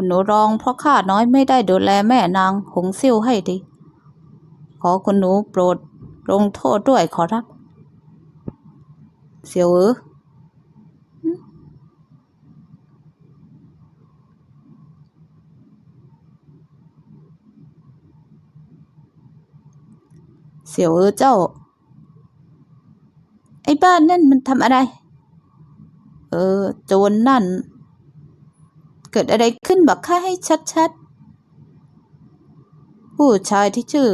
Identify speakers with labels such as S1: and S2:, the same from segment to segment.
S1: คุณหนูร้องเพราะข้าน้อยไม่ได้ดูแลแม่นางหงซิ่วให้ดี ขอคุณหนูโปรดลงโทษด้วยขอรับ เสียวเออเสียวเออเจ้า ไอ้บ้านนั่นมันทำอะไร เออ โจรนั่น เกิดอะไรขึ้นบอกข้าให้ชัดๆ ผู้ชายที่ชื่อ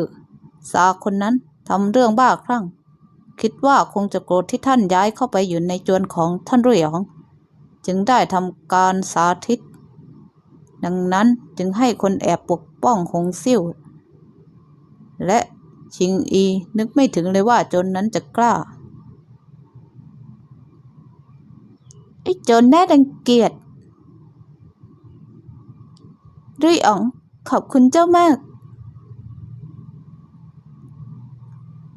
S1: สาคนนั้นทำเรื่องบ้าคลั่ง คิดว่าคงจะโกรธที่ท่านย้ายเข้าไปอยู่ในจวนของท่านรุ่ยอง จึงได้ทำการสาธิต ดังนั้นจึงให้คนแอบปกป้องหงซิ่ว และชิงอีนึกไม่ถึงเลยว่าจนนั้นจะกล้าไอ้โจรน่ารังเกียจ รุ่ยอ๋อง ขอบคุณเจ้ามาก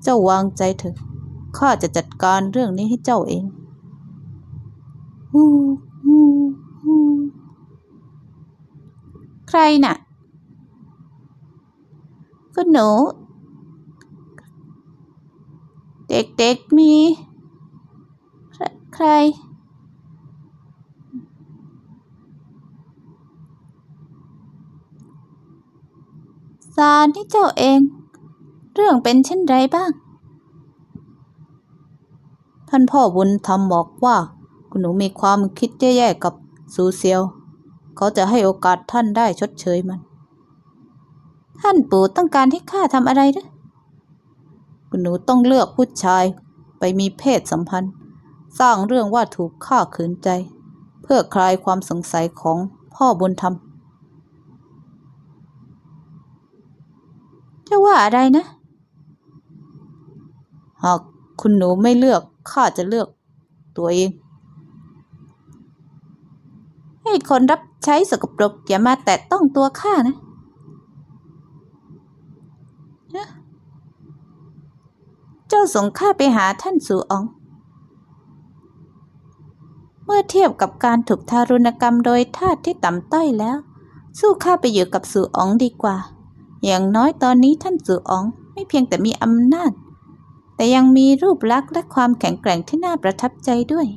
S1: เจ้าวางใจเถอะ ข้าจะจัดการเรื่องนี้ให้เจ้าเองฮู้ฮู้ฮู้ใครน่ะคุณหนู เด็กๆมี ใครใคร ซานี่เจ้าเอง เรื่องเป็นเช่นไรบ้าง ท่านพ่อบุญธรรมบอกว่า คุณหนูมีความคิดแย่ๆกับซูเซียว เขาจะให้โอกาสท่านได้ชดเชยมัน ท่านปู่ต้องการให้ข้าทำอะไรหรือคุณหนูต้องเลือกผู้ชายไปมีเพศสัมพันธ์ สร้างเรื่องว่าถูกฆ่าขืนใจ เพื่อคลายความสงสัยของพ่อบุญธรรม จะว่าอะไรนะ หากคุณหนูไม่เลือก ข้าจะเลือกตัวเอง ให้คนรับใช้สกปรกอย่ามาแตะต้องตัวข้านะเอ๊ะเจ้าส่งข้าไปหาท่านสูออง เมื่อเทียบกับการถูกทารุณกรรมโดยทาสที่ต่ำต้อยแล้ว สู้ข้าไปอยู่กับสูอองดีกว่า อย่างน้อยตอนนี้ท่านสือองไม่เพียงแต่มีอำนาจ แต่ยังมีรูปลักษณ์และความแข็งแกร่งที่น่าประทับใจด้วย